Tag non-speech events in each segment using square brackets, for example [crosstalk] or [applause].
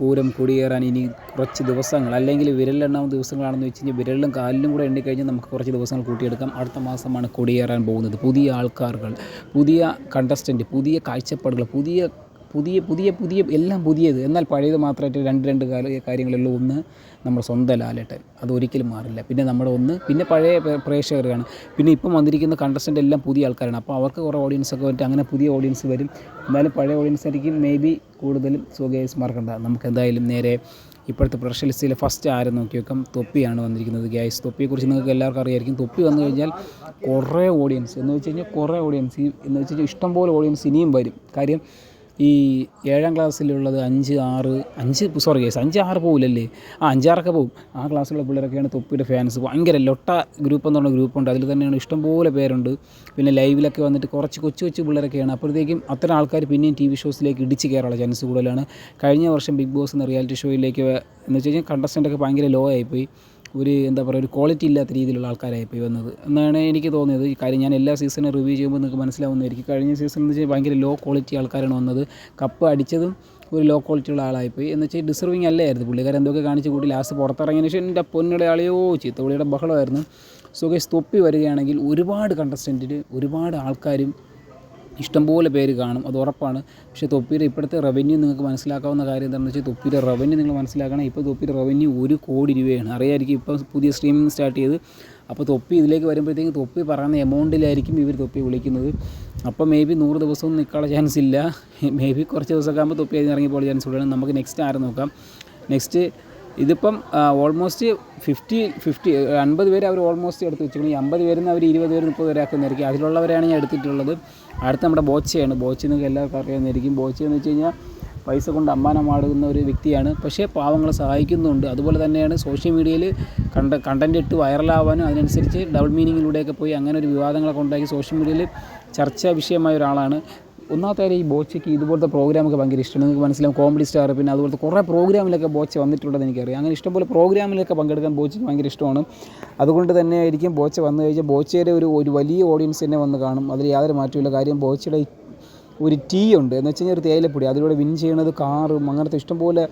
പൂരം കൊടിയേറാൻ ഇനി കുറച്ച് ദിവസങ്ങൾ അല്ലെങ്കിൽ വിരലിലെണ്ണാവുന്ന ദിവസങ്ങളാണെന്ന് വെച്ച് കഴിഞ്ഞാൽ വിരലിലും കാലിലും കൂടെ എണ്ണിക്കഴിഞ്ഞാൽ നമുക്ക് കുറച്ച് ദിവസങ്ങൾ കൂട്ടിയെടുക്കാം. അടുത്ത മാസമാണ് കൊടിയേറാൻ പോകുന്നത്. പുതിയ ആൾക്കാരുകൾ പുതിയ കണ്ടസ്റ്റന്റ് പുതിയ കാഴ്ചപ്പാടുകൾ പുതിയ പുതിയ പുതിയ പുതിയ എല്ലാം പുതിയത്. എന്നാൽ പഴയത് മാത്രമായിട്ട് രണ്ട് രണ്ട് കാല കാര്യങ്ങളുള്ള ഒന്ന് നമ്മുടെ സ്വന്തം ലാലേട്ടൻ. അത് ഒരിക്കലും മാറില്ല. പിന്നെ നമ്മുടെ ഒന്ന് പിന്നെ പഴയ പ്രേ- പ്രേക്ഷകരാണ്. പിന്നെ ഇപ്പം വന്നിരിക്കുന്ന കണ്ടസ്റ്റന്റ് എല്ലാം പുതിയ ആൾക്കാരാണ്. അപ്പോൾ അവർക്ക് കുറേ ഓഡിയൻസ് ഒക്കെ വന്നിട്ട് അങ്ങനെ പുതിയ ഓഡിയൻസ് വരും. എന്നാലും പഴയ ഓഡിയൻസ് ആയിരിക്കും മേ ബി കൂടുതലും സ്വകേസ് മാർക്കണ്ട നമുക്ക് എന്തായാലും നേരെ ഇപ്പോഴത്തെ പ്രഷർ ലിസ്റ്റിലെ ഫസ്റ്റ് ആരും നോക്കി വെക്കാം. തൊപ്പിയാണ് വന്നിരിക്കുന്നത് ഗ്യാസ് തൊപ്പിയെക്കുറിച്ച് നിങ്ങൾക്ക് എല്ലാവർക്കും അറിയായിരിക്കും. തൊപ്പി വന്നു കഴിഞ്ഞാൽ കുറേ ഓഡിയൻസ് എന്ന് വെച്ച് കഴിഞ്ഞാൽ കുറേ ഓഡിയൻസ് എന്ന് വെച്ച് കഴിഞ്ഞാൽ ഇഷ്ടംപോലെ ഓഡിയൻസ് ഇനിയും വരും. കാര്യം ഈ ഏഴാം ക്ലാസ്സിലുള്ളത് അഞ്ച് ആറ് അഞ്ച് സോറി കേസ് അഞ്ച് ആറ് പോകില്ലല്ലേ ആ അഞ്ചാറൊക്കെ പോകും ആ ക്ലാസ്സിലുള്ള പിള്ളേരൊക്കെയാണ് തൊപ്പിയുടെ ഫാൻസ് ഭയങ്കര ലൊട്ട ഗ്രൂപ്പ് എന്ന് പറഞ്ഞ ഗ്രൂപ്പുണ്ട് അതിൽ തന്നെയാണ് ഇഷ്ടംപോലെ പേരുണ്ട്. പിന്നെ ലൈവിലൊക്കെ വന്നിട്ട് കുറച്ച് കൊച്ചു കൊച്ചു പിള്ളേരൊക്കെയാണ്. അപ്പോഴത്തേക്കും അത്തരം ആൾക്കാർ പിന്നെയും ടി വി ഷോസിലേക്ക് ഇടിച്ച് കയറാനുള്ള ചാൻസ് കൂടുതലാണ്. കഴിഞ്ഞ വർഷം ബിഗ് ബോസ് എന്ന റിയാലിറ്റി ഷോയിലേക്ക് എന്ന് വെച്ച് കഴിഞ്ഞാൽ കണ്ടസ്റ്റന്റൊക്കെ ഭയങ്കര ലോ ആയിപ്പോയി. ഒരു എന്താ പറയുക ഒരു ക്വാളിറ്റി ഇല്ലാത്ത രീതിയിലുള്ള ആൾക്കാരായിപ്പോയി വന്നത്. എന്നാണ് എനിക്ക് തോന്നിയത്. ഈ കാര്യം ഞാൻ എല്ലാ സീസണും റിവ്യൂ ചെയ്യുമ്പോൾ നിങ്ങൾക്ക് മനസ്സിലാവുന്നതായിരിക്കും കഴിഞ്ഞ സീസൺ എന്ന് വെച്ചാൽ ഭയങ്കര ലോ ക്വാളിറ്റി ആൾക്കാരാണ് വന്നത്. കപ്പ് അടിച്ചതും ഒരു ലോ ക്വാളിറ്റി ഉള്ള ആളായിപ്പോയി എന്ന് വെച്ചാൽ ഡിസർവിങ് അല്ലായിരുന്നു പുള്ളിക്കാരൻ എന്തൊക്കെ കാണിച്ച് കൂട്ടി ലാസ്റ്റ് പുറത്തിറങ്ങിയതിന് ശേഷം എന്റെ പൊന്നിടെ ആളെയോ ചീത്തവിളിയുടെ ബഹളമായിരുന്നു. സുഖേഷ് തൊപ്പി വരികയാണെങ്കിൽ ഒരുപാട് കണ്ടസ്റ്റന്റിന് ഒരുപാട് ആൾക്കാരും ഇഷ്ടംപോലെ പേര് കാണും. അത് ഉറപ്പാണ്. പക്ഷേ തൊപ്പിയുടെ ഇപ്പോഴത്തെ റവന്യൂ നിങ്ങൾക്ക് മനസ്സിലാക്കാവുന്ന കാര്യം എന്താണെന്ന് വെച്ചാൽ തൊപ്പിയുടെ റവന്യൂ നിങ്ങൾ മനസ്സിലാക്കണം. ഇപ്പോൾ തൊപ്പിയുടെ റവന്യൂ ഒരു കോടി രൂപയാണ്. അറിയായിരിക്കും ഇപ്പോൾ പുതിയ സ്ട്രീമിംഗ് സ്റ്റാർട്ട് ചെയ്ത്. അപ്പോൾ തൊപ്പി ഇതിലേക്ക് വരുമ്പോഴത്തേക്കും തൊപ്പി പറയുന്ന എമൗണ്ടിലായിരിക്കും ഇവർ തൊപ്പി വിളിക്കുന്നത്. അപ്പോൾ മേ ബി നൂറ് ദിവസവും നിൽക്കാനുള്ള ചാൻസ് ഇല്ല. [laughs] മേ ബി കുറച്ച് ദിവസമൊക്കെ ആകുമ്പോൾ തൊപ്പി അതിന് ഇറങ്ങിപ്പോൾ ചാൻസ് കൂടുതലാണ് നമുക്ക് നെക്സ്റ്റ് ആരും നോക്കാം? നെക്സ്റ്റ് ഇതിപ്പം ഓൾമോസ്റ്റ് ഫിഫ്റ്റി ഫിഫ്റ്റി അൻപത് പേര് അവർ ഓൾമോസ്റ്റ് എടുത്ത് വെച്ചിരിക്കുന്നു. ഈ അമ്പത് പേരിൽ നിന്ന് അവർ ഇരുപത് പേര് മുപ്പത് പേരാക്കുന്നതായിരിക്കും അതിലുള്ളവരെയാണ് ഞാൻ എടുത്തിട്ടുള്ളത്. അടുത്ത നമ്മുടെ ബോച്ചയാണ്. ബോച്ച നിങ്ങൾക്ക് എല്ലാവർക്കും അറിയാവുന്നതായിരിക്കും. ബോച്ച എന്ന് വെച്ച് കഴിഞ്ഞാൽ പൈസ കൊണ്ട് അമ്മാനമാടുന്ന ഒരു വ്യക്തിയാണ്. പക്ഷേ പാവങ്ങളെ സഹായിക്കുന്നുണ്ട്. അതുപോലെ തന്നെയാണ് സോഷ്യൽ മീഡിയയിൽ കണ്ട കണ്ടന്റ് ഇട്ട് വൈറലാവാനും അതിനനുസരിച്ച് ഡബിൾ മീനിങ്ങിലൂടെയൊക്കെ പോയി അങ്ങനെ ഒരു വിവാദങ്ങളൊക്കെ ഉണ്ടാക്കി സോഷ്യൽ മീഡിയയിൽ ചർച്ചാ വിഷയമായ ഒരാളാണ്. ഒന്നാമത്തെ കാര്യം ഈ ബോച്ചയ്ക്ക് ഇതുപോലത്തെ പ്രോഗ്രാമൊക്കെ ഭയങ്കര ഇഷ്ടമാണ്. നിങ്ങൾക്ക് മനസ്സിലാവും കോമഡി സ്റ്റാർ പിന്നെ അതുപോലത്തെ കുറേ പ്രോഗ്രാമിലൊക്കെ ബോച്ച വന്നിട്ടുണ്ടെന്ന് എനിക്കറിയാം. അങ്ങനെ ഇഷ്ടംപോലെ പ്രോഗ്രാമിലൊക്കെ പങ്കെടുക്കാൻ ബോച്ചയ്ക്ക് ഭയങ്കര ഇഷ്ടമാണ്. അതുകൊണ്ട് തന്നെ ആയിരിക്കും ബോച്ച വന്നു കഴിഞ്ഞാൽ ബോച്ചയുടെ ഒരു ഒരു വലിയ ഓഡിയൻസ് തന്നെ വന്ന് കാണും. അതിൽ യാതൊരു മാറ്റമില്ല കാര്യം ബോച്ചയുടെ ഒരു ടീ ഉണ്ട്. എന്ന് വെച്ച് കഴിഞ്ഞാൽ ഒരു തേയിലപ്പൊടി. അതിലൂടെ വിൻ ചെയ്യണത് കാറും അങ്ങനത്തെ ഇഷ്ടംപോലെ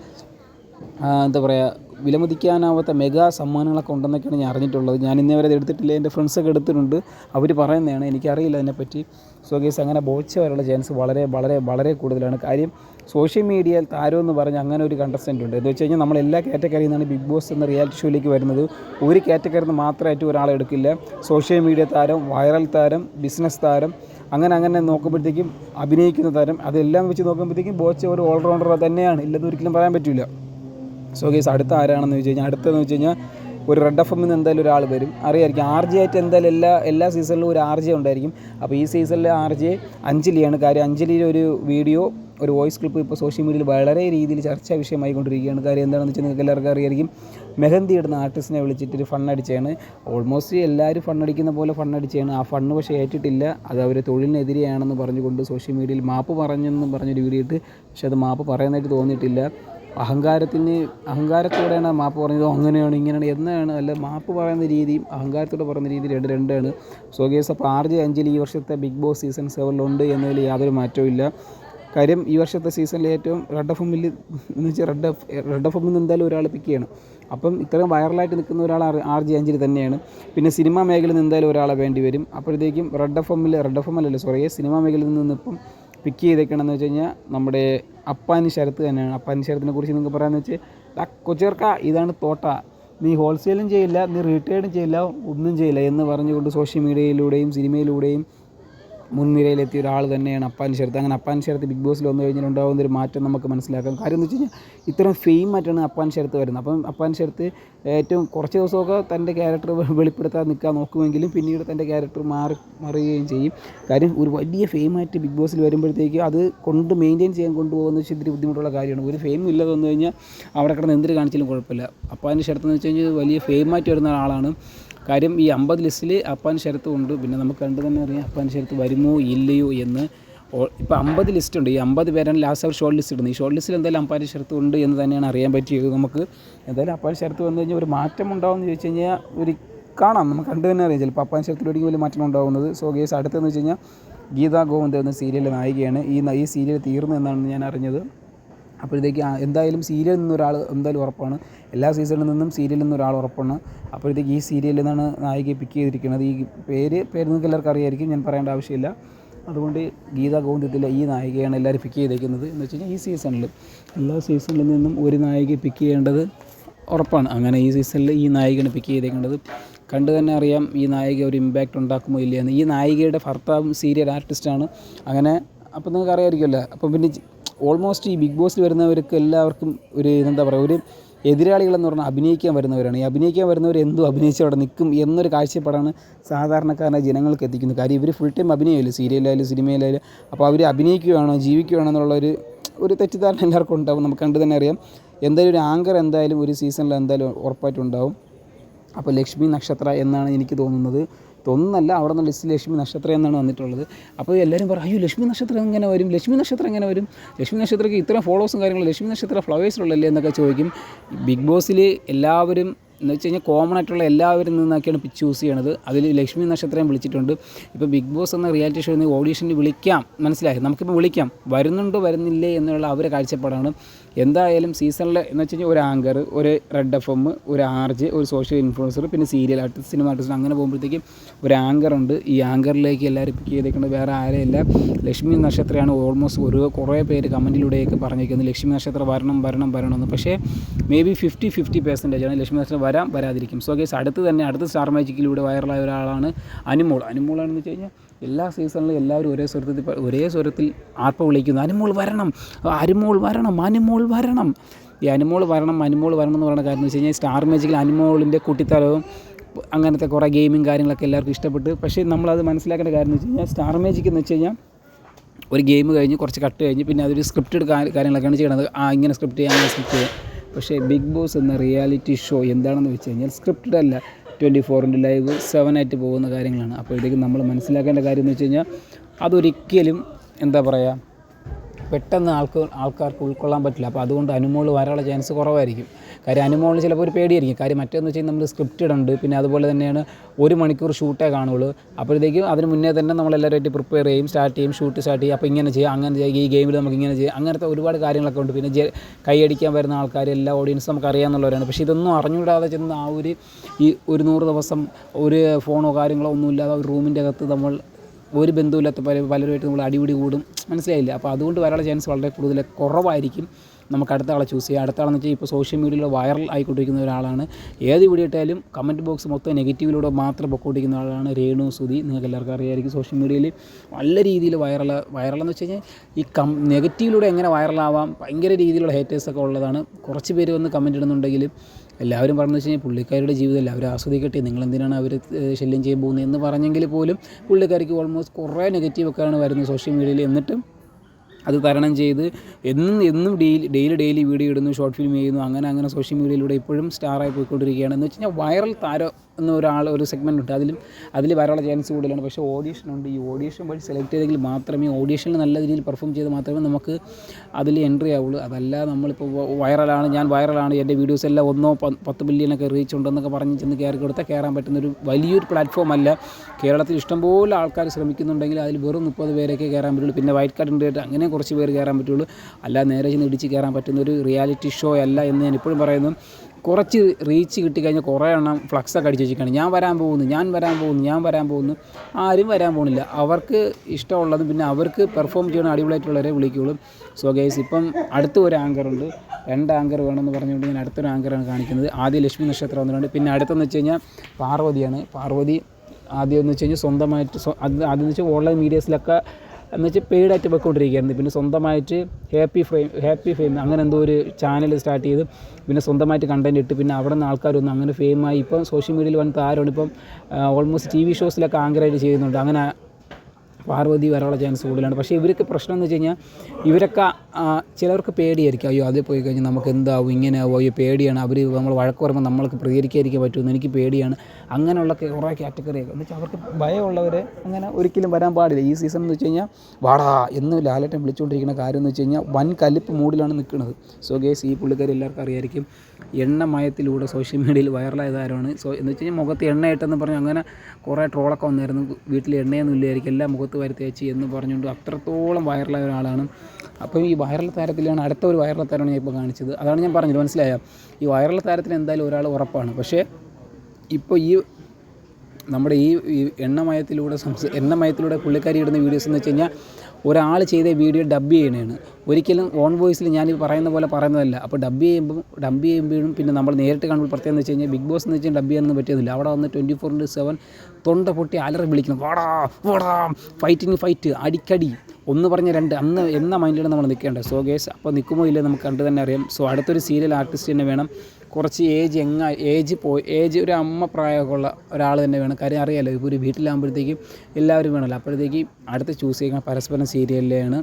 എന്താ പറയുക വിലമതിക്കാനാവാത്ത മെഗാ സമ്മാനങ്ങളൊക്കെ ഉണ്ടെന്നൊക്കെയാണ് ഞാൻ അറിഞ്ഞിട്ടുള്ളത്. ഞാൻ ഇന്നേ വരെ എടുത്തിട്ടില്ല. എന്റെ ഫ്രണ്ട്സൊക്കെ എടുത്തിട്ടുണ്ട്. അവർ പറയുന്നതാണ് എനിക്കറിയില്ല അതിനെപ്പറ്റി സോ ഗേസ് അങ്ങനെ ബോച്ച വരെയുള്ള ചാൻസ് വളരെ വളരെ വളരെ കൂടുതലാണ്. കാര്യം സോഷ്യൽ മീഡിയയിൽ താരം എന്ന് പറഞ്ഞ് അങ്ങനെ ഒരു കണ്ടസ്റ്റന്റ് ഉണ്ട്. എന്ന് വെച്ച് കഴിഞ്ഞാൽ നമ്മൾ എല്ലാ കാറ്റഗറിയിൽ നിന്നാണ് ബിഗ് ബോസ് എന്ന റിയാലിറ്റി ഷോയിലേക്ക് വരുന്നത്. ഒരു കാറ്റഗറിയിൽ നിന്ന് മാത്രമായിട്ട് ഒരാളെ എടുക്കില്ല. സോഷ്യൽ മീഡിയ താരം വൈറൽ താരം ബിസിനസ് താരം അങ്ങനെ അങ്ങനെ നോക്കുമ്പോഴത്തേക്കും അഭിനയിക്കുന്ന താരം അതെല്ലാം വെച്ച് നോക്കുമ്പോഴത്തേക്കും ബോച്ച ഒരു ഓൾറൗണ്ടർ തന്നെയാണ്. ഇല്ലെന്ന് ഒരിക്കലും പറയാൻ പറ്റില്ല സോ കേസ് അടുത്ത ആരാണെന്ന് വെച്ച് കഴിഞ്ഞാൽ അടുത്തതെന്ന് വെച്ച് കഴിഞ്ഞാൽ ഒരു റെഡ് എഫ് എമ്മിൽ എന്തായാലും ഒരാൾ വരും. അറിയായിരിക്കും ആർ ജെ ആയിട്ട് എന്തായാലും എല്ലാ എല്ലാ സീസണിലും ഒരു ആർ ജെ ഉണ്ടായിരിക്കും. അപ്പോൾ ഈ സീസണിലെ ആർ ജെ അഞ്ജലിയാണ്. കാര്യം അഞ്ജലിയുടെ ഒരു വീഡിയോ ഒരു വോയിസ് ക്ലിപ്പ് ഇപ്പോൾ സോഷ്യൽ മീഡിയയിൽ വളരെ രീതിയിൽ ചർച്ചാ വിഷയമായിക്കൊണ്ടിരിക്കുകയാണ് കാര്യം എന്താണെന്ന് വെച്ചാൽ നിങ്ങൾക്ക് എല്ലാവർക്കും അറിയായിരിക്കും മെഹന്തി ഇടുന്ന ആർട്ടിസ്റ്റിനെ വിളിച്ചിട്ട് ഒരു ഫണ്ണടിച്ചാണ് ഓൾമോസ്റ്റ് എല്ലാവരും ഫണ്ണടിക്കുന്ന പോലെ ഫണ്ണടിച്ചാണ് ആ ഫണ്ണ് പക്ഷേ ഏറ്റിട്ടില്ല. അത് അവർ തൊഴിലിനെതിരെയാണെന്ന് പറഞ്ഞുകൊണ്ട് സോഷ്യൽ മീഡിയയിൽ മാപ്പ് പറഞ്ഞെന്ന് പറഞ്ഞൊരു വീഡിയോ ഇട്ട് പക്ഷേ അത് മാപ്പ് പറയുന്നതായിട്ട് തോന്നിയിട്ടില്ല. അഹങ്കാരത്തിന് അഹങ്കാരത്തോടെയാണ് മാപ്പ് പറഞ്ഞത്. അങ്ങനെയാണ് ഇങ്ങനെയാണ് എന്നാണ് അല്ല മാപ്പ് പറയുന്ന രീതിയും അഹങ്കാരത്തോടെ പറയുന്ന രീതിയും രണ്ട് രണ്ടാണ്. സോ ഗേസ് അപ്പോൾ ആർ ജെ അഞ്ജലി ഈ വർഷത്തെ ബിഗ് ബോസ് സീസൺ സെവനിലുണ്ട് എന്നതിൽ യാതൊരു മാറ്റവും ഇല്ല. കാര്യം ഈ വർഷത്തെ സീസണിൽ ഏറ്റവും റെഡ് എഫ് എമ്മിൽ എന്ന് വെച്ചാൽ റെഡ് എഫ് റെഡ് എഫ് എമ്മിൽ നിന്ന് എന്തായാലും ഒരാൾ പിക്ക് ചെയ്യണം. അപ്പം ഇത്രയും വൈറലായിട്ട് നിൽക്കുന്ന ഒരാൾ ആർ- ജെ അഞ്ജലി തന്നെയാണ്. പിന്നെ സിനിമാ മേഖലയിൽ നിന്ന് എന്തായാലും ഒരാളെ വേണ്ടി വരും. അപ്പോഴത്തേക്കും റെഡ് എഫ് എമ്മിൽ റെഡ് എഫ് എം അല്ലല്ലോ സോറി സിനിമാ മേഖലയിൽ നിന്ന് ഇപ്പം പിക്ക് ചെയ്തേക്കണമെന്ന് വെച്ച് കഴിഞ്ഞാൽ നമ്മുടെ അപ്പാനി ശരത്ത് തന്നെയാണ്. അപ്പാനി ശരത്തിനെ കുറിച്ച് നിങ്ങൾക്ക് പറയാമെന്ന് വെച്ച് "ദാ കൊച്ചേർക്ക ഇതാണ് തോട്ട. നീ ഹോൾസെയിലും ചെയ്യില്ല നീ റീറ്റെയിലും ചെയ്യില്ല ഒന്നും ചെയ്യില്ല എന്ന് പറഞ്ഞുകൊണ്ട് സോഷ്യൽ മീഡിയയിലൂടെയും സിനിമയിലൂടെയും മുൻനിരയിലെത്തിയ ഒരാൾ തന്നെയാണ് അപ്പാൻ ശരത്ത് അങ്ങനെ അപ്പാൻ ശരത്ത് ബിഗ് ബോസിൽ വന്നു കഴിഞ്ഞാൽ ഉണ്ടാകുന്ന ഒരു മാറ്റം നമുക്ക് മനസ്സിലാക്കാം. കാര്യം എന്ന് വെച്ച് കഴിഞ്ഞാൽ ഇത്രയും ഫെയിം ആയിട്ടാണ് അപ്പാൻ ശരത്ത് വരുന്നത്. അപ്പം അപ്പാൻ ശരത്ത് ഏറ്റവും കുറച്ച് ദിവസമൊക്കെ തന്റെ ക്യാരക്ടർ വെളിപ്പെടുത്താൻ നിൽക്കാൻ നോക്കുമെങ്കിലും പിന്നീട് തന്റെ ക്യാരക്ടർ മാറി മാറുകയും ചെയ്യും. കാര്യം ഒരു വലിയ ഫെയിമായിട്ട് ബിഗ് ബോസിൽ വരുമ്പോഴത്തേക്ക് അത് കൊണ്ട് മെയിന്റെയിൻ ചെയ്യാൻ കൊണ്ടുപോകുന്ന വെച്ചാൽ ഇത്തിരി ബുദ്ധിമുട്ടുള്ള കാര്യമാണ്. ഒരു ഫെയിം ഇല്ലാതെ വന്നു കഴിഞ്ഞാൽ അവിടെ കിടന്ന് എന്തിന് കാണിച്ചാലും കുഴപ്പമില്ല. അപ്പാൻ ശരത്ത് എന്ന് വെച്ച് കഴിഞ്ഞാൽ വലിയ ഫെയിമായിട്ട് വരുന്ന ആളാണ് കാര്യം ഈ അമ്പത് ലിസ്റ്റിൽ അപ്പാൻ ശരത്തും ഉണ്ട്. പിന്നെ നമുക്ക് കണ്ടു തന്നെ അറിയാം അപ്പാൻ ശരത്ത് വരുമോ ഇല്ലയോ എന്ന്. ഇപ്പോൾ അമ്പത് ലിസ്റ്റ് ഉണ്ട്. ഈ അമ്പത് പേരാണ് ലാസ്റ്റ് അവർ ഷോർട്ട് ലിസ്റ്റ് ഇടുന്നത്. ഈ ഷോർട്ട് ലിസ്റ്റിൽ എന്തായാലും അപ്പാൻ ശരത്ത് ഉണ്ട് എന്ന് തന്നെയാണ് അറിയാൻ പറ്റിയത് നമുക്ക്. എന്തായാലും അപ്പാൻ ശരത്ത് വന്നു കഴിഞ്ഞാൽ ഒരു മാറ്റം ഉണ്ടാവും എന്ന് ചോദിച്ചു കഴിഞ്ഞാൽ ഒരു കാണാം. നമുക്ക് കണ്ടു തന്നെ അറിയാം. ചിലപ്പോൾ അപ്പാൻ ശരത്തിലൊരിക്കലും വലിയ മാറ്റം ഉണ്ടാകുന്നത് സോ ഗേസ് അടുത്തെന്ന് വെച്ച് കഴിഞ്ഞാൽ ഗീതാ ഗോവിന്ദ് എന്ന സീരിയലിലെ നായികയാണ്. ഈ ഈ സീരിയൽ തീർന്നു എന്നാണ് ഞാൻ അറിഞ്ഞത്. അപ്പോഴത്തേക്ക് എന്തായാലും സീരിയലിൽ നിന്ന് ഒരാൾ എന്തായാലും ഉറപ്പാണ്. എല്ലാ സീസണിൽ നിന്നും സീരിയലിൽ നിന്ന് ഒരാൾ ഉറപ്പാണ്. അപ്പോഴത്തേക്ക് ഈ സീരിയലിൽ നിന്നാണ് നായികയെ പിക്ക് ചെയ്തിരിക്കുന്നത്. ഈ പേര് പേര് നിങ്ങൾക്ക് എല്ലാവർക്കും അറിയായിരിക്കും. ഞാൻ പറയേണ്ട ആവശ്യമില്ല. അതുകൊണ്ട് ഗീത ഗോവിന്ദത്തിലെ ഈ നായികയാണ് എല്ലാവരും പിക്ക് ചെയ്തേക്കുന്നത്. എന്ന് വെച്ച് കഴിഞ്ഞാൽ ഈ സീസണിൽ എല്ലാ സീസണിൽ നിന്നും ഒരു നായികയെ പിക്ക് ചെയ്യേണ്ടത് ഉറപ്പാണ്. അങ്ങനെ ഈ സീസണിൽ ഈ നായികയാണ് പിക്ക് ചെയ്തേക്കേണ്ടത്. കണ്ടു തന്നെ അറിയാം ഈ നായിക ഒരു ഇമ്പാക്റ്റ് ഉണ്ടാക്കുമോ ഇല്ലയെന്ന് ഈ നായികയുടെ ഭർത്താവും സീരിയൽ ആർട്ടിസ്റ്റാണ് അങ്ങനെ അപ്പോൾ നിങ്ങൾക്ക് അറിയാമായിരിക്കുമല്ലോ. അപ്പോൾ പിന്നെ ഓൾമോസ്റ്റ് ഈ ബിഗ് ബോസിൽ വരുന്നവർക്ക് എല്ലാവർക്കും ഒരു എന്താ പറയുക ഒരു എതിരാളികളെന്ന് പറഞ്ഞാൽ അഭിനയിക്കാൻ വരുന്നവരാണ്. ഈ അഭിനയിക്കാൻ വരുന്നവർ എന്തും അഭിനയിച്ച് അവിടെ നിൽക്കും എന്നൊരു കാഴ്ചപ്പാടാണ് സാധാരണക്കാരനെ ജനങ്ങൾക്ക് എത്തിക്കുന്നത്. കാര്യം ഇവർ ഫുൾ ടൈം അഭിനയമില്ല സീരിയലായാലും സിനിമയിലായാലും. അപ്പോൾ അവർ അഭിനയിക്കുകയാണോ ജീവിക്കുകയാണോ എന്നുള്ളൊരു ഒരു തെറ്റിദ്ധാരണ എല്ലാവർക്കും ഉണ്ടാവും. നമുക്ക് കണ്ടു തന്നെ അറിയാം. എന്തായാലും ഒരു ആങ്കർ എന്തായാലും ഒരു സീസണിൽ എന്തായാലും ഉറപ്പായിട്ടുണ്ടാവും അപ്പോൾ ലക്ഷ്മി നക്ഷത്ര എന്നാണ് എനിക്ക് തോന്നുന്നത്. തോന്നുന്നല്ല അവിടെ നിന്ന് ലിസ്റ്റ് ലക്ഷ്മി നക്ഷത്രം എന്നാണ് വന്നിട്ടുള്ളത്. അപ്പോൾ എല്ലാവരും പറയും അയ്യോ ലക്ഷ്മി നക്ഷത്രം എങ്ങനെ വരും? ലക്ഷ്മി നക്ഷത്രം എങ്ങനെ വരും? ലക്ഷ്മി നക്ഷത്രയ്ക്ക് ഇത്രയും ഫോളോസും കാര്യങ്ങളും ലക്ഷ്മി നക്ഷത്ര ഫ്ലവേഴ്സിലുള്ളല്ലേ എന്നൊക്കെ ചോദിക്കും. ബിഗ് ബോസിൽ എല്ലാവരും എന്ന് വെച്ച് കഴിഞ്ഞാൽ കോമൺ ആയിട്ടുള്ള എല്ലാവരും നിന്നാക്കിയാണ് പിച്ച് ചൂസ് ചെയ്യണത്. അതിൽ ലക്ഷ്മി നക്ഷത്രം വിളിച്ചിട്ടുണ്ട്. ഇപ്പോൾ ബിഗ് ബോസ് എന്ന റിയാലിറ്റി ഷോ ഓഡീഷന് വിളിക്കാം. മനസ്സിലായി? നമുക്കിപ്പോൾ വിളിക്കാം. വരുന്നുണ്ടോ വരുന്നില്ലേ എന്നുള്ള അവരെ കാഴ്ചപ്പാടാണ്. എന്തായാലും സീസണിൽ എന്ന് വെച്ച് കഴിഞ്ഞാൽ ഒരു ആങ്കർ ഒരു റെഡ് എഫ് എം ഒരു ആർജ് ഒരു സോഷ്യൽ ഇൻഫ്ലുവൻസർ പിന്നെ സീരിയൽ ആർട്ടിസ്റ്റ് സിനിമ ആർട്ടിസ്റ്റ് അങ്ങനെ പോകുമ്പോഴത്തേക്കും ഒരു ആങ്കർ ഉണ്ട്. ഈ ആങ്കറിലേക്ക് എല്ലാവരും പിക്ക് ചെയ്തേക്കുന്നത് വേറെ ആരെയല്ല. ലക്ഷ്മി നക്ഷത്രമാണ് ഓൾമോസ്റ്റ് ഒരു കുറേ പേര് കമന്റിലൂടെയൊക്കെ പറഞ്ഞിരിക്കുന്നത് ലക്ഷ്മി നക്ഷത്രം വരണം വരണം വരണമെന്ന് പക്ഷേ മേ ബി ഫിഫ്റ്റി ഫിഫ്റ്റി പെർസെന്റേജാണ് ലക്ഷ്മി നക്ഷത്രം വരാം വരാതിരിക്കും. സോ ഗേസ് അടുത്ത് തന്നെ അടുത്ത സ്റ്റാർ മാജിക്കിലൂടെ വൈറലായ ഒരാളാണ് അനുമോൾ. അനുമോളാണെന്ന് വെച്ച് കഴിഞ്ഞാൽ എല്ലാ സീസണിലും എല്ലാവരും ഒരേ സ്വരത്തിൽ ഒരേ സ്വരത്തിൽ ആർപ്പ വിളിക്കുന്നു. അനുമോൾ വരണം. അരുമോൾ വരണം അനുമോൾ വരണം. ഈ അനുമോൾ വരണം അനുമോൾ വരണം എന്ന് പറയുന്ന കാര്യം എന്ന് വെച്ച് കഴിഞ്ഞാൽ സ്റ്റാർ മാജിക്കിൽ അനുമോളിന്റെ കുട്ടിത്തലവും അങ്ങനത്തെ കുറേ ഗെയിമിങ് കാര്യങ്ങളൊക്കെ എല്ലാവർക്കും ഇഷ്ടപ്പെട്ട്. പക്ഷേ നമ്മളത് മനസ്സിലാക്കേണ്ട കാര്യം എന്ന് വെച്ച് കഴിഞ്ഞാൽ സ്റ്റാർ മാജിക് എന്ന് വെച്ച് കഴിഞ്ഞാൽ ഒരു ഗെയിം കഴിഞ്ഞ് കുറച്ച് കട്ട് കഴിഞ്ഞ് പിന്നെ അതൊരു സ്ക്രിപ്റ്റഡ് കാര്യങ്ങളൊക്കെയാണ് ചെയ്യണത്. ആ ഇങ്ങനെ സ്ക്രിപ്റ്റ് ചെയ്യാം അങ്ങനെ സ്ക്രിപ്റ്റ് ചെയ്യാം. പക്ഷേ ബിഗ് ബോസ് എന്ന റിയാലിറ്റി ഷോ എന്താണെന്ന് വെച്ച് കഴിഞ്ഞാൽ സ്ക്രിപ്റ്റഡ് അല്ല. ട്വന്റി ഫോറിന്റെ ലൈവ് സെവൻ ആയിട്ട് പോകുന്ന കാര്യങ്ങളാണ്. അപ്പോഴത്തേക്കും നമ്മൾ മനസ്സിലാക്കേണ്ട കാര്യം എന്ന് വെച്ച് കഴിഞ്ഞാൽ അതൊരിക്കലും എന്താ പറയുക പെട്ടെന്ന് ആൾക്ക് ആൾക്കാർക്ക് ഉൾക്കൊള്ളാൻ പറ്റില്ല. അപ്പോൾ അതുകൊണ്ട് അനുമോൾ വരാനുള്ള ചാൻസ് കുറവായിരിക്കും. കാര്യം അനുമോളിന് ചിലപ്പോൾ ഒരു പേടിയായിരിക്കും. കാര്യം മറ്റേന്ന് വെച്ച് കഴിഞ്ഞാൽ നമ്മൾ സ്ക്രിപ്റ്റഡ് ഉണ്ട് പിന്നെ അതുപോലെ തന്നെയാണ് ഒരു മണിക്കൂർ ഷൂട്ടേ കാണുള്ളൂ. അപ്പോഴത്തേക്കും അതിന് മുന്നേ തന്നെ നമ്മൾ എല്ലാവരുമായിട്ട് പ്രിപ്പയർ ചെയ്യും സ്റ്റാർട്ട് ചെയ്യും ഷൂട്ട് സ്റ്റാർട്ട് ചെയ്യും. അപ്പോൾ ഇങ്ങനെ ചെയ്യാം അങ്ങനെ ചെയ്യാം ഈ ഗെയിമിൽ നമുക്ക് ഇങ്ങനെ ചെയ്യാം. അങ്ങനത്തെ ഒരുപാട് കാര്യങ്ങളൊക്കെ ഉണ്ട്. പിന്നെ കൈയടിക്കാൻ വരുന്ന ആൾക്കാർ എല്ലാ ഓഡിയൻസും നമുക്ക് അറിയാമെന്നുള്ളവരാണ് പക്ഷേ ഇതൊന്നും അറിഞ്ഞുകൂടാതെ ചെന്ന് ആ ഒരു ഈ ഒരു നൂറ് ദിവസം ഒരു ഫോണോ കാര്യങ്ങളോ ഒന്നുമില്ലാതെ ഒരു റൂമിന്റെ അകത്ത് നമ്മൾ ഒരു ബന്ധുവില്ലാത്ത പല പലരുമായിട്ട് നമ്മൾ അടിപിടി കൂടും. മനസ്സിലായില്ല? അപ്പോൾ അതുകൊണ്ട് വരാനുള്ള ചാൻസ് വളരെ കൂടുതൽ കുറവായിരിക്കും. നമുക്ക് അടുത്ത ആളെ ചൂസ് ചെയ്യാം. അടുത്ത ആളെന്ന് വെച്ചാൽ ഇപ്പോൾ സോഷ്യൽ മീഡിയയിൽ വൈറൽ ആയിക്കൊണ്ടിരിക്കുന്ന ഒരാളാണ്. ഏത് വീഡിയോ ഇട്ടാലും കമന്റ് ബോക്സ് മൊത്തം നെഗറ്റീവിലൂടെ മാത്രം പൊക്കോണ്ടിരിക്കുന്ന ആളാണ് രേണു സുധി. നിങ്ങൾക്ക് എല്ലാവർക്കും അറിയായിരിക്കും സോഷ്യൽ മീഡിയയിൽ നല്ല രീതിയിൽ വൈറൽ വൈറലെന്ന് വെച്ച് കഴിഞ്ഞാൽ ഈ കം നെഗറ്റീവിലൂടെ എങ്ങനെ വൈറലാവാം ഭയങ്കര രീതിയിലുള്ള ഹേറ്റേഴ്സൊക്കെ ഉള്ളതാണ്. കുറച്ച് പേര് വന്ന് കമന്റ് ഇടുന്നുണ്ടെങ്കിലും എല്ലാവരും പറഞ്ഞു വെച്ച് കഴിഞ്ഞാൽ പുള്ളിക്കാരുടെ ജീവിതമല്ല അവർ ആസ്വദിക്കട്ടെ. നിങ്ങളെന്തിനാണ് അവർ ശല്യം ചെയ്യാൻ പോകുന്നത് എന്ന് പറഞ്ഞെങ്കിൽ പോലും പുള്ളിക്കാരിക്ക് ഓൾമോസ്റ്റ് കുറേ നെഗറ്റീവൊക്കെയാണ് വരുന്നത് സോഷ്യൽ മീഡിയയിൽ എന്നിട്ടും അത് തരണം ചെയ്ത് എന്നും എന്നും ഡെയിലി ഡെയിലി ഡെയിലി വീഡിയോ ഇടുന്നു ഷോർട്ട് ഫിലിം ചെയ്യുന്നു അങ്ങനെ അങ്ങനെ സോഷ്യൽ മീഡിയയിലൂടെ ഇപ്പോഴും സ്റ്റാറായി പോയിക്കൊണ്ടിരിക്കുകയാണ്. എന്ന് വെച്ച് കഴിഞ്ഞാൽ വൈറൽ താരം എന്ന ഒരാൾ ഒരു സെഗ്മെന്റ് ഉണ്ട്. അതിലും അതിൽ വരാനുള്ള ചാൻസ് കൂടുതലാണ്. പക്ഷേ ഓഡീഷൻ ഉണ്ട്. ഈ ഓഡീഷൻ വഴി സെലക്ട് ചെയ്തെങ്കിൽ മാത്രമേ ഓഡീഷനിൽ നല്ല രീതിയിൽ പെർഫോം ചെയ്ത് മാത്രമേ നമുക്ക് അതിൽ എൻട്രി ആവുള്ളൂ. അതല്ല നമ്മളിപ്പോൾ വൈറലാണ് ഞാൻ വൈറലാണ് എന്റെ വീഡിയോസ് എല്ലാം ഒന്നോ പത്ത് ബില്യനൊക്കെ റീച്ച് ഉണ്ടെന്നൊക്കെ പറഞ്ഞ് ചെന്ന് കയറി കൊടുത്താൽ കയറാൻ പറ്റുന്ന ഒരു വലിയൊരു പ്ലാറ്റ്ഫോം അല്ല. കേരളത്തിൽ ഇഷ്ടംപോലെ ആൾക്കാർ ശ്രമിക്കുന്നുണ്ടെങ്കിൽ അതിൽ വെറും മുപ്പത് പേരൊക്കെ കയറാൻ പറ്റുള്ളൂ. പിന്നെ വൈറ്റ് കാർഡ് ഉണ്ടായിട്ട് അങ്ങനെ കുറച്ച് പേര് കയറാൻ പറ്റുള്ളൂ. അല്ലാതെ നേരെ ചെന്ന് ഇടിച്ച് കയറാൻ പറ്റുന്ന ഒരു റിയാലിറ്റി ഷോ അല്ല എന്ന് ഞാൻ ഇപ്പോഴും പറയുന്നു. കുറച്ച് റീച്ച് കിട്ടിക്കഴിഞ്ഞാൽ കുറേ എണ്ണം ഫ്ലക്സൊക്കെ അടിച്ച് വെച്ചിരിക്കുകയാണ്. ഞാൻ വരാൻ പോകുന്നു ഞാൻ വരാൻ പോകുന്നു ഞാൻ വരാൻ പോകുന്നു. ആരും വരാൻ പോകുന്നില്ല. അവർക്ക് ഇഷ്ടമുള്ളത് പിന്നെ അവർക്ക് പെർഫോം ചെയ്യണം അടിപൊളിയായിട്ടുള്ളവരെ വിളിക്കുകയുള്ളൂ സോ ഗൈസ് ഇപ്പം അടുത്ത ഒരു ആങ്കറുണ്ട് രണ്ട് ആങ്കർ വേണമെന്ന് പറഞ്ഞുകൊണ്ട് ഞാൻ അടുത്തൊരു ആങ്കറാണ് കാണിക്കുന്നത്. ആദ്യം ലക്ഷ്മി നക്ഷത്രം വന്നിട്ടുണ്ട്. പിന്നെ അടുത്തെന്ന് വെച്ച് കഴിഞ്ഞാൽ പാർവതിയാണ്. പാർവതി ആദ്യം എന്ന് വെച്ച് കഴിഞ്ഞാൽ സ്വന്തമായിട്ട് സ്വ- അത് ആദ്യം എന്ന് വെച്ചാൽ ഓൺലൈൻ മീഡിയസിലൊക്കെ എന്ന് വെച്ചാൽ പെയ്ഡായിട്ട് പോയിക്കൊണ്ടിരിക്കുകയായിരുന്നു പിന്നെ സ്വന്തമായിട്ട് ഹാപ്പി ഫ്രെയിം ഹാപ്പി ഫെയിം അങ്ങനെ എന്തോ ഒരു ചാനൽ സ്റ്റാർട്ട് ചെയ്ത് പിന്നെ സ്വന്തമായിട്ട് കണ്ടന്റ് ഇട്ട് പിന്നെ അവിടെ നിന്ന് ആൾക്കാർ വന്നു അങ്ങനെ ഫെയിമായി ഇപ്പം സോഷ്യൽ മീഡിയയിൽ വന്ന് താരമാണ് ഇപ്പം ഓൾമോസ്റ്റ് ടി വി ഷോസിലൊക്കെ ആങ്കറായിട്ട് ചെയ്യുന്നുണ്ട്. അങ്ങനെ പാർവതി വരാനുള്ള ചാൻസ് കൂടുതലാണ്. പക്ഷേ ഇവർക്ക് പ്രശ്നം എന്ന് വെച്ച് കഴിഞ്ഞാൽ ഇവരൊക്കെ ചിലവർക്ക് പേടിയായിരിക്കും. അയ്യോ അതിൽ പോയി കഴിഞ്ഞാൽ നമുക്ക് എന്താവും? ഇങ്ങനെ ആവും. അയ്യോ പേടിയാണ്. അവർ നമ്മൾ വഴക്ക് പറയുമ്പോൾ നമ്മൾക്ക് പ്രതികരിക്കാതിരിക്കാൻ പറ്റുമെന്ന് എനിക്ക് പേടിയാണ്. അങ്ങനെയുള്ള കുറേ കാറ്റഗറി എന്ന് വെച്ചാൽ അവർക്ക് ഭയമുള്ളവർ അങ്ങനെ ഒരിക്കലും വരാൻ പാടില്ല. ഈ സീസൺ എന്ന് വെച്ച് കഴിഞ്ഞാൽ വാടാ എന്ന് ലാലേട്ടൻ വിളിച്ചുകൊണ്ടിരിക്കുന്ന കാര്യം എന്ന് വെച്ച് കഴിഞ്ഞാൽ വൻ കലിപ്പ് മൂഡിലാണ് നിൽക്കുന്നത്. സോ ഗേസ് ഈ പുള്ളിക്കാർ എല്ലാവർക്കും അറിയായിരിക്കും. എണ്ണമയത്തിലൂടെ സോഷ്യൽ മീഡിയയിൽ വൈറലായ താരമാണ് സോ എന്ന് വെച്ച് കഴിഞ്ഞാൽ മുഖത്ത് എണ്ണയിട്ടെന്ന് പറഞ്ഞ് അങ്ങനെ കുറേ ട്രോളൊക്കെ വന്നായിരുന്നു. വീട്ടിൽ എണ്ണയൊന്നും ഇല്ലായിരിക്കും. എല്ലാം മുഖത്ത് വരുത്തി വെച്ച് എന്ന് പറഞ്ഞുകൊണ്ട് അത്രത്തോളം വൈറലായ ഒരാളാണ്. അപ്പം ഈ വൈറൽ താരത്തിലാണ് അടുത്ത ഒരു വൈറൽ താരമാണ് ഞാൻ ഇപ്പോൾ കാണിച്ചത്. അതാണ് ഞാൻ പറഞ്ഞത്. മനസ്സിലായോ? ഈ വൈറൽ താരത്തിന് എന്തായാലും ഒരാൾ ഉറപ്പാണ്. പക്ഷേ ഇപ്പോൾ ഈ നമ്മുടെ ഈ എണ്ണമയത്തിലൂടെ സംസ എണ്ണമയത്തിലൂടെ പുള്ളിക്കാരി ഇടുന്ന വീഡിയോസ് എന്ന് വെച്ച് കഴിഞ്ഞാൽ ഒരാൾ ചെയ്ത വീഡിയോ ഡബ് ചെയ്യണതാണ് ഒരിക്കലും ഓൺ വോയിസിൽ ഞാൻ പറയുന്ന പോലെ പറയുന്നതല്ല. അപ്പോൾ ഡബ് ചെയ്യുമ്പോൾ ഡബ് ചെയ്യുമ്പോഴും പിന്നെ നമ്മൾ നേരിട്ട് കാണുമ്പോൾ പ്രത്യേകം എന്ന് വെച്ച് കഴിഞ്ഞാൽ ബിഗ് ബോസ് എന്ന് വെച്ചാൽ ഡബ് ചെയ്യാനൊന്നും പറ്റിയതില്ല. അവിടെ വന്ന് ട്വന്റി ഫോർ ഇന്റു സെവൻ തൊണ്ട പൊട്ടി അലറി വിളിക്കണം. വാടാ വാടാ ഫൈറ്റിങ് ഫൈറ്റ് അടിക്കടി. ഒന്ന് പറഞ്ഞ രണ്ട്. അന്ന് എന്ന മൈൻഡിലാണ് നമ്മൾ നിൽക്കേണ്ടത് സോ ഗേസ് അപ്പോൾ നിൽക്കുമോ ഇല്ലേ നമുക്ക് കണ്ടു തന്നെ അറിയാം. സോ അടുത്തൊരു സീരിയൽ ആർട്ടിസ്റ്റ് തന്നെ വേണം. കുറച്ച് ഏജ് എങ്ങ ഏജ് പോയി ഏജ് ഒരു അമ്മ പ്രായമൊക്കെ ഉള്ള ഒരാൾ തന്നെ വേണം. കാര്യം അറിയാമല്ലോ ഇപ്പോൾ ഒരു വീട്ടിലാകുമ്പോഴത്തേക്കും എല്ലാവരും വേണമല്ലോ അപ്പോഴത്തേക്ക് അടുത്ത് ചൂസ് ചെയ്യുന്ന പരസ്പരം സീരിയലിലാണ്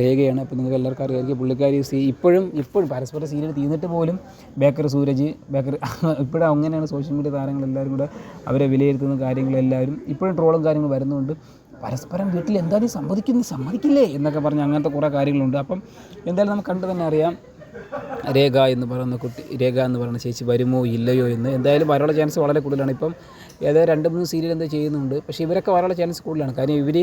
രേഖയാണ്. അപ്പോൾ നിങ്ങൾക്ക് എല്ലാവർക്കും അറിയാമായിരിക്കും പുള്ളിക്കാരി സീ ഇപ്പോഴും ഇപ്പോഴും പരസ്പരം സീരിയൽ തീർന്നിട്ട് പോലും ബേക്കർ സൂരജ് ബേക്കർ [laughs] ഇപ്പോഴും അങ്ങനെയാണ് സോഷ്യൽ മീഡിയ താരങ്ങൾ എല്ലാവരും കൂടെ അവരെ വിലയിരുത്തുന്ന കാര്യങ്ങളെല്ലാവരും ഇപ്പോഴും ട്രോളും കാര്യങ്ങളും വരുന്നുണ്ട്. പരസ്പരം വീട്ടിൽ എന്താ നീ സമ്മതിക്കുന്നു സമ്മതിക്കില്ലേ? എന്നൊക്കെ പറഞ്ഞ് അങ്ങനത്തെ കുറേ കാര്യങ്ങളുണ്ട്. അപ്പം എന്തായാലും നമുക്ക് കണ്ടു തന്നെ അറിയാം. രേഖ എന്ന് പറയുന്ന കുട്ടി രേഖ എന്ന് പറയുന്ന ചേച്ചി വരുമോ ഇല്ലയോ എന്ന്. എന്തായാലും വരാനുള്ള ചാൻസ് വളരെ കൂടുതലാണ്. ഇപ്പം ഏതായാലും രണ്ട് മൂന്ന് സീരിയൽ എന്താ ചെയ്യുന്നുണ്ട്. പക്ഷേ ഇവരൊക്കെ വരാനുള്ള ചാൻസ് കൂടുതലാണ്. കാര്യം ഇവർ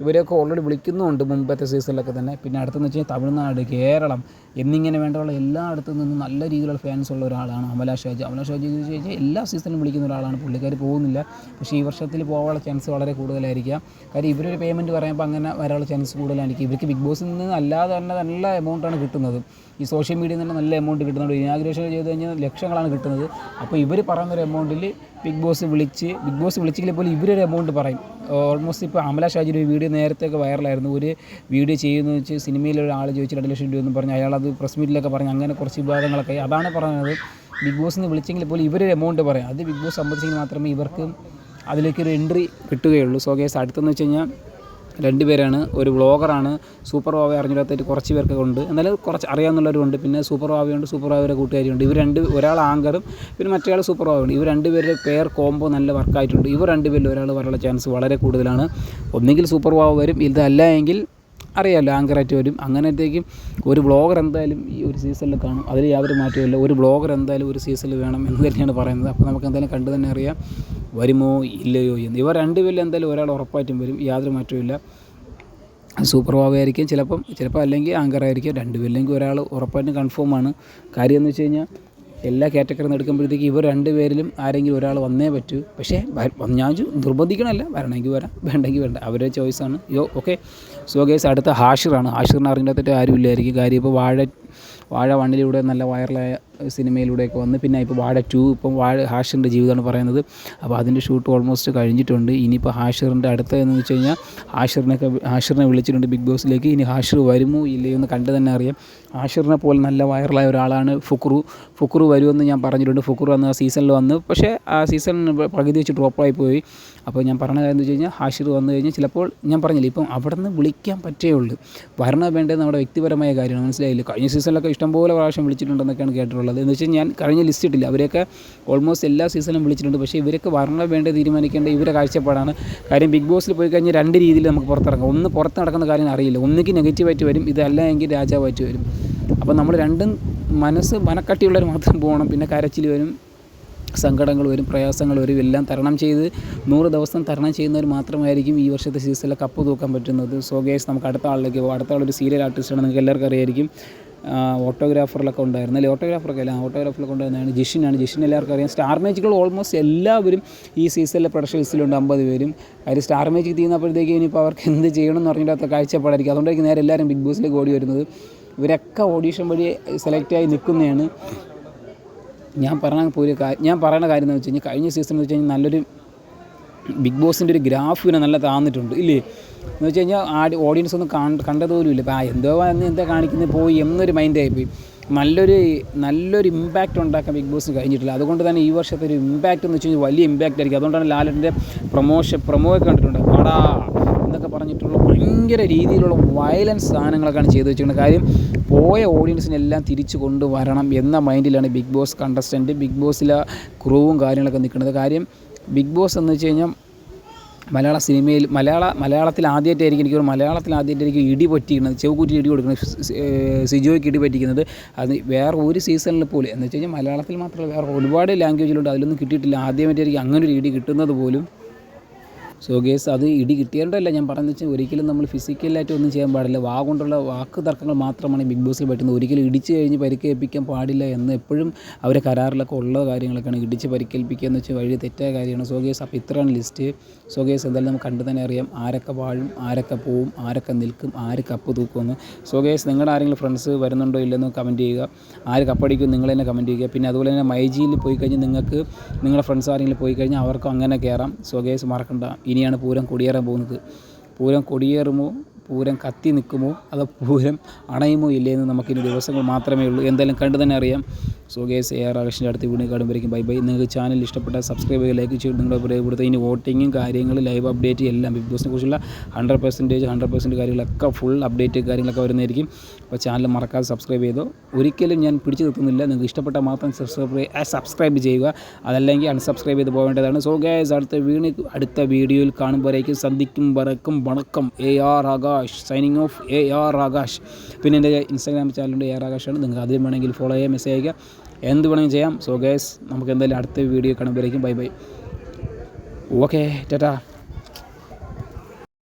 ഇവരെയൊക്കെ ഓൾറെഡി വിളിക്കുന്നുണ്ട് മുമ്പത്തെ സീസണിലൊക്കെ തന്നെ. പിന്നെ അടുത്തെന്ന് വെച്ച് കഴിഞ്ഞാൽ തമിഴ്നാട് കേരളം എന്നിങ്ങനെ വേണ്ടുള്ള എല്ലായിടത്തു നിന്നും നല്ല രീതിയിലുള്ള ഫാൻസ് ഉള്ള ഒരാളാണ് അമല ഷാജി. അമല ഷാജി എന്ന് വെച്ച് കഴിഞ്ഞാൽ എല്ലാ സീസണിലും വിളിക്കുന്ന ഒരാളാണ്. പുള്ളിക്കാർ പോകുന്നില്ല. പക്ഷേ ഈ വർഷത്തിൽ പോകാനുള്ള ചാൻസ് വളരെ കൂടുതലായിരിക്കാം. കാര്യം ഇവരൊരു പേയ്മെന്റ് പറയുമ്പോൾ അങ്ങനെ വരാനുള്ള ചാൻസ് കൂടുതലായിരിക്കും. ഇവർക്ക് ബിഗ് ബോസിൽ നിന്ന് അല്ലാതെ തന്നെ നല്ല എമൗണ്ടാണ് കിട്ടുന്നത്. ഈ സോഷ്യൽ മീഡിയയിൽ നിന്ന് നല്ല എമൗണ്ട് കിട്ടുന്നുണ്ട്. ഇനാഗ്രേഷൻ ചെയ്ത് കഴിഞ്ഞാൽ ലക്ഷങ്ങളാണ് കിട്ടുന്നത്. അപ്പോൾ ഇവർ പറയുന്ന ഒരു എമൗണ്ടിൽ ബിഗ് ബോസ് വിളിച്ച് ബിഗ് ബോസ് വിളിച്ചെങ്കിൽ പോലും ഇവരൊരു എമൗണ്ട് പറയും. ഓൾമോസ്റ്റ് ഇപ്പോൾ അമല ഷാജിയുടെ ഒരു വീഡിയോ നേരത്തെയൊക്കെ വൈറലായിരുന്നു ഒരു വീഡിയോ ചെയ്യുന്നത് വെച്ച് സിനിമയിൽ ഒരാൾ ചോദിച്ച് രണ്ട് ലക്ഷം രൂപ എന്ന് പറഞ്ഞ് അയാളത് പ്രസ് മീറ്റിലൊക്കെ പറഞ്ഞു അങ്ങനെ കുറച്ച് വിവാദങ്ങളൊക്കെ അതാണ് പറയുന്നത് ബിഗ് ബോസ് എന്ന് വിളിച്ചെങ്കിൽ പോലും ഇവരൊരു എമൗണ്ട് പറയാം. അത് ബിഗ് ബോസ് സംബന്ധിച്ചെങ്കിൽ മാത്രമേ ഇവർക്ക് അതിലേക്കൊരു എൻട്രി കിട്ടുകയുള്ളൂ. സോ കേസ് അടുത്തെന്ന് വെച്ച് കഴിഞ്ഞാൽ രണ്ടുപേരാണ്. ഒരു വ്ളോഗറാണ്. സൂപ്പർ വാവ അറിഞ്ഞിടത്തായിട്ട് കുറച്ച് പേർക്കൊക്കെ ഉണ്ട്. എന്നാലും കുറച്ച് അറിയാവുന്നവരുണ്ട്. പിന്നെ സൂപ്പർ വാവയുണ്ട് സൂപ്പർ വാവയുടെ കൂട്ടുകാരിയുണ്ട്. ഇവർ രണ്ട് ഒരാൾ ആങ്കറും പിന്നെ മറ്റേ സൂപ്പർ വാവയുണ്ട്. ഇവർ രണ്ട് പേരുടെ പേർ കോംബോ നല്ല വർക്കായിട്ടുണ്ട്. ഇവർ രണ്ട് പേരിൽ ഒരാൾ വരാനുള്ള ചാൻസ് വളരെ കൂടുതലാണ്. ഒന്നെങ്കിൽ സൂപ്പർ വാവ വരും. ഇതല്ല എങ്കിൽ അറിയാമല്ലോ ആങ്കറായിട്ട് വരും. അങ്ങനത്തേക്കും ഒരു ബ്ലോഗർ എന്തായാലും ഈ ഒരു സീസണിൽ കാണും. അതിൽ യാതൊരു മാറ്റമില്ല ഒരു ബ്ലോഗർ എന്തായാലും ഒരു സീസണിൽ വേണം എന്ന് തന്നെയാണ് പറയുന്നത്. അപ്പോൾ നമുക്ക് എന്തായാലും കണ്ടു തന്നെ അറിയാം. വരുമോ ഇല്ലയോ എന്ന്. ഇവർ രണ്ടുപേരിൽ എന്തായാലും ഒരാൾ ഉറപ്പായിട്ടും വരും. യാതൊരു മാറ്റവും സൂപ്പർ ആയിരിക്കും ചിലപ്പം ചിലപ്പോൾ അല്ലെങ്കിൽ ആങ്കറായിരിക്കും രണ്ടുപേരില്ലെങ്കിൽ ഒരാൾ ഉറപ്പായിട്ടും കൺഫേമാണ് കാര്യം എന്ന് വെച്ച് കഴിഞ്ഞാൽ എല്ലാ കാറ്റഗറിയിൽ എടുക്കുമ്പോഴത്തേക്ക് ഇവർ രണ്ടുപേരിലും ആരെങ്കിലും ഒരാൾ വന്നേ പറ്റൂ. പക്ഷേ ഞാൻ നിർബന്ധിക്കണമല്ല. വരണമെങ്കിൽ വരാം വേണ്ടെങ്കിൽ വേണ്ട. അവരുടെ ചോയ്സാണ് യോ ഓക്കെ സോ ഗേസ് അടുത്ത ഹാഷിറാണ്. ഹാഷിറിനെ അറിഞ്ഞിട്ട് ആരും ഇല്ലായിരിക്കും കാര്യം ഇപ്പോൾ വാഴ വാഴ വണ്ണിലൂടെ നല്ല വൈറലായ സിനിമയിലൂടെയൊക്കെ വന്ന്. പിന്നെ ഇപ്പോൾ വാഴ ടു ഇപ്പം വാഴ ഹാഷിറിന്റെ ജീവിതമാണ് പറയുന്നത്. അപ്പോൾ അതിന്റെ ഷൂട്ട് ഓൾമോസ്റ്റ് കഴിഞ്ഞിട്ടുണ്ട്. ഇനിയിപ്പോൾ ഹാഷിറിന്റെ അടുത്ത എന്ന് വെച്ച് കഴിഞ്ഞാൽ ഹാഷിറിനൊക്കെ ഹാഷിറിനെ വിളിച്ചിട്ടുണ്ട് ബിഗ് ബോസിലേക്ക്. ഇനി ഹാഷിർ വരുമോ ഇല്ലയോ എന്ന് കണ്ട് തന്നെ അറിയാം. ഹാഷിറിനെ പോലെ നല്ല വൈറലായ ഒരാളാണ് ഫുക്രു ഫുക്രു വരുമെന്ന് ഞാൻ പറഞ്ഞിട്ടുണ്ട്. ഫുക്രു വന്ന് ആ സീസണിൽ വന്ന്. പക്ഷേ ആ സീസൺ പകുതി വെച്ച് ഡ്രോപ്പായി പോയി. അപ്പോൾ ഞാൻ പറഞ്ഞ കാര്യം എന്ന് വെച്ച് കഴിഞ്ഞാൽ ഹാഷിർ വന്നു കഴിഞ്ഞാൽ ചിലപ്പോൾ ഞാൻ പറഞ്ഞില്ല ഇപ്പം അവിടെ നിന്ന് വിളിക്കാൻ പറ്റേ ഉള്ളൂ. വരണ വേണ്ടത് നമ്മുടെ വ്യക്തിപരമായ കാര്യമാണ്. മനസ്സിലായില്ല? കഴിഞ്ഞ സീസണിലൊക്കെ ഇഷ്ടംപോലെ പ്രാവശ്യം വിളിച്ചിട്ടുണ്ടെന്നൊക്കെയാണ് കേട്ടിട്ടുള്ളത്. എന്ന് വെച്ചാൽ ഞാൻ കഴിഞ്ഞ ലിസ്റ്റ് ഇട്ടില്ല. അവരെയൊക്കെ ഓൾമോസ്റ്റ് എല്ലാ സീസണും വിളിച്ചിട്ടുണ്ട്. പക്ഷേ ഇവരൊക്കെ വരണ വേണ്ടത് തീരുമാനിക്കേണ്ട ഇവരെ കാഴ്ചപ്പാടാണ്. കാര്യം ബിഗ് ബോസിൽ പോയി കഴിഞ്ഞാൽ രണ്ട് രീതിയിൽ നമുക്ക് പുറത്തിറങ്ങാം. ഒന്ന് പുറത്ത് നടക്കുന്ന കാര്യം അറിയില്ല. ഒന്നുകിൽ നെഗറ്റീവായിട്ട് വരും. ഇതല്ല എങ്കിൽ രാജാവായിട്ട് വരും. അപ്പോൾ നമ്മൾ രണ്ടും മനസ്സ് മനക്കട്ടിയുള്ളവർ മാത്രം പോകണം. പിന്നെ കരച്ചിൽ വരും സങ്കടങ്ങൾ വരും പ്രയാസങ്ങൾ വരും. എല്ലാം തരണം ചെയ്ത് നൂറ് ദിവസം തരണം ചെയ്യുന്നവർ മാത്രമായിരിക്കും ഈ വർഷത്തെ സീസണിലെ കപ്പ് തൂക്കാൻ പറ്റുന്നത്. സോ ഗേസ് നമുക്ക് അടുത്ത ആളിലേക്ക് പോകാം അടുത്ത ആളൊരു സീരിയൽ ആർട്ടിസ്റ്റാണ് നിങ്ങൾക്ക് എല്ലാവർക്കും അറിയായിരിക്കും. ഓട്ടോഗ്രാഫറിലൊക്കെ ഉണ്ടായിരുന്നു അല്ലെ? ഓട്ടോഗ്രാഫറൊക്കെ അല്ല? ഓട്ടോഗ്രാഫറിലൊക്കെ ഉണ്ടായിരുന്നതാണ് ജിഷിനാണ് ജിഷിൻ എല്ലാവർക്കും അറിയാം. സ്റ്റാർ മാജിക്കുകൾ ഓൾമോസ്റ്റ് എല്ലാവരും ഈ സീസണിലെ ഉണ്ട് അമ്പത് പേരും. അതിൽ സ്റ്റാർ മാജിക് തീർന്നപ്പോഴത്തേക്ക് ഇനിയിപ്പോൾ അവർക്ക് എന്ത് ചെയ്യണം എന്ന് പറഞ്ഞിട്ട് കാഴ്ചപ്പാടായിരിക്കും. അതുകൊണ്ടായിരിക്കും നേരെ എല്ലാവരും ബിഗ് ബോസിലേക്ക് ഓടി വരുന്നത്. ഇവരൊക്കെ ഓഡീഷൻ വഴി സെലക്റ്റായി നിൽക്കുന്നതാണ്. ഞാൻ പറഞ്ഞ ഒരു ഞാൻ പറയുന്ന കാര്യം എന്ന് വെച്ച് കഴിഞ്ഞാൽ കഴിഞ്ഞ സീസൺ എന്ന് വെച്ച് കഴിഞ്ഞാൽ നല്ലൊരു ബിഗ് ബോസിന്റെ ഒരു ഗ്രാഫ് പിന്നെ നല്ല താന്നിട്ടുണ്ട് ഇല്ലേ? എന്ന് വെച്ച് കഴിഞ്ഞാൽ ആടി ഓഡിയൻസ് ഒന്നും കണ്ട കണ്ടതുപോലും ഇല്ല ഇപ്പോൾ ആ എന്തോ എന്ന് എന്താ കാണിക്കുന്നത് പോയി എന്നൊരു മൈൻഡായി പോയി. നല്ലൊരു നല്ലൊരു ഇമ്പാക്റ്റ് ഉണ്ടാക്കാൻ ബിഗ് ബോസ് കഴിഞ്ഞിട്ടില്ല. അതുകൊണ്ട് തന്നെ ഈ വർഷത്തെ ഒരു ഇമ്പാക്റ്റ് എന്ന് വെച്ച് കഴിഞ്ഞാൽ വലിയ ഇമ്പാക്റ്റ് ആയിരിക്കും. അതുകൊണ്ടാണ് ലാലറ്റിന്റെ പ്രൊമോഷൻ പ്രൊമോ കണ്ടിട്ടുണ്ട്. പാടാ എന്നൊക്കെ പറഞ്ഞിട്ടുള്ള ഭയങ്കര രീതിയിലുള്ള വയലൻസ് സാധനങ്ങളൊക്കെയാണ് ചെയ്തു വെച്ചിരിക്കുന്നത്. കാര്യം പോയ ഓഡിയൻസിനെല്ലാം തിരിച്ചു കൊണ്ടുവരണം എന്ന മൈൻഡിലാണ് ബിഗ് ബോസ് കണ്ടസ്റ്റന്റ് ബിഗ് ബോസിലെ ക്രൂവും കാര്യങ്ങളൊക്കെ നിൽക്കുന്നത്. കാര്യം ബിഗ് ബോസ് എന്ന് വെച്ച് കഴിഞ്ഞാൽ മലയാള സിനിമയിൽ മലയാള മലയാളത്തിൽ ആദ്യമായിട്ടായിരിക്കും എനിക്ക് മലയാളത്തിൽ ആദ്യമായിട്ടായിരിക്കും ഇടി പറ്റിയിരുന്നത് ചെവുകൂറ്റി ഇടി കൊടുക്കുന്നത് സിജോയ്ക്ക് ഇടി പറ്റിക്കുന്നത് അത് വേറെ ഒരു സീസണിൽ പോലും എന്ന് വെച്ച് കഴിഞ്ഞാൽ മലയാളത്തിൽ മാത്രമല്ല വേറെ ഒരുപാട് ലാംഗ്വേജിലുണ്ട് അതിലൊന്നും കിട്ടിയിട്ടില്ല. ആദ്യമായിട്ടായിരിക്കും അങ്ങനെ ഒരു ഇടി കിട്ടുന്നത് പോലും. സോ ഗേസ് അത് ഇടി കിട്ടിയതുകൊണ്ടല്ല ഞാൻ പറഞ്ഞു വെച്ചാൽ ഒരിക്കലും നമ്മൾ ഫിസിക്കലായിട്ട് ഒന്നും ചെയ്യാൻ പാടില്ല. വാ കൊണ്ടുള്ള വാക്ക് തർക്കങ്ങൾ മാത്രമാണ് ബിഗ് ബോസിൽ പറ്റുന്നത്. ഒരിക്കലും ഇടിച്ച് കഴിഞ്ഞ് പരിക്കേൽപ്പിക്കാൻ പാടില്ല എന്ന് എപ്പോഴും അവരെ കരാറിലൊക്കെ ഉള്ള കാര്യങ്ങളൊക്കെയാണ് ഇടിച്ച് പരിക്കേൽപ്പിക്കുക എന്ന് വെച്ചാൽ വഴി തെറ്റായ കാര്യമാണ്. സോ ഗേസ് അപ്പോൾ ഇത്രയാണ് ലിസ്റ്റ് സോ ഗേസ് എന്തായാലും നമുക്ക് കണ്ടു തന്നെ അറിയാം ആരൊക്കെ വാഴും ആരൊക്കെ പോവും ആരൊക്കെ നിൽക്കും ആര് കപ്പ് തൂക്കുമെന്ന്. സോ ഗേസ് നിങ്ങളുടെ ആരെങ്കിലും ഫ്രണ്ട്സ് വരുന്നുണ്ടോ ഇല്ലെന്ന് കമന്റ് ചെയ്യുക. ആര് കപ്പടിക്കും നിങ്ങൾ തന്നെ കമന്റ് ചെയ്യുക. പിന്നെ അതുപോലെ തന്നെ മൈജിയിൽ പോയി കഴിഞ്ഞാൽ നിങ്ങൾക്ക് നിങ്ങളുടെ ഫ്രണ്ട്സ് ആരെങ്കിലും പോയി കഴിഞ്ഞാൽ അവർക്കും അങ്ങനെ കയറാം സോ ഗേസ് മറക്കണ്ട. ഇനിയാണ് പൂരം കൊടിയേറാൻ പോകുന്നത്. പൂരം കൊടിയേറുമോ പൂരം കത്തി നിൽക്കുമോ അതോ പൂരം അണയുമോ ഇല്ലേ എന്ന് നമുക്കിനി ദിവസങ്ങൾ മാത്രമേ ഉള്ളൂ. എന്തായാലും കണ്ടു തന്നെ അറിയാം. സോ ഗേസ് എ ആർ ആകർഷിന്റെ അടുത്ത് വീണ്ടും കാണുമ്പോഴേക്കും ബൈ ബൈ നിങ്ങൾക്ക് ചാനൽ ഇഷ്ടപ്പെട്ട സബ്സ്ക്രൈബ് ചെയ്യുക ലൈക്ക് ചെയ്ത് നിങ്ങളുടെ ഇവിടുത്തെ ഇനി വോട്ടിങ്ങും കാര്യങ്ങൾ ലൈവ് അപ്ഡേറ്റ് എല്ലാം ബിഗ് ബോസിനെ കുറിച്ചുള്ള ഹൺഡ്രഡ് പെർസെന്റേജ് ഹൺഡ്രഡ് പെർസെന്റ് കാര്യങ്ങളൊക്കെ ഫുൾ അപ്ഡേറ്റ് കാര്യങ്ങളൊക്കെ വരുന്നതായിരിക്കും. അപ്പോൾ ചാനൽ മറക്കാതെ സബ്സ്ക്രൈബ് ചെയ്തോ. ഒരിക്കലും ഞാൻ പിടിച്ചു നിൽക്കുന്നില്ല. നിങ്ങൾക്ക് ഇഷ്ടപ്പെട്ട മാത്രം സബ്സ്ക്രൈബ് സബ്സ്ക്രൈബ് ചെയ്യുക. അതല്ലെങ്കിൽ അൺസബ്സ്ക്രൈബ് ചെയ്ത് പോകേണ്ടതാണ്. സോ ഗേസ് അടുത്ത വീണ് അടുത്ത വീഡിയോയിൽ കാണുമ്പോഴേക്കും സന്ധിക്കും വറക്കും വണക്കം A R Akash signing off A R Akash പിന്നെ എന്റെ ഇൻസ്റ്റാഗ്രാം ചാനലുണ്ട് എ ആർ ആകാശാണ് നിങ്ങൾക്ക് അതിൽ വേണമെങ്കിൽ ഫോളോ ചെയ്യാം മെസ്സേജ് അയക്കുക എന്ത് വേണമെങ്കിലും ചെയ്യാം. സോ ഗേസ് നമുക്ക് എന്തായാലും അടുത്ത വീഡിയോ കാണുമ്പോഴേക്കും. Bye bye okay Tata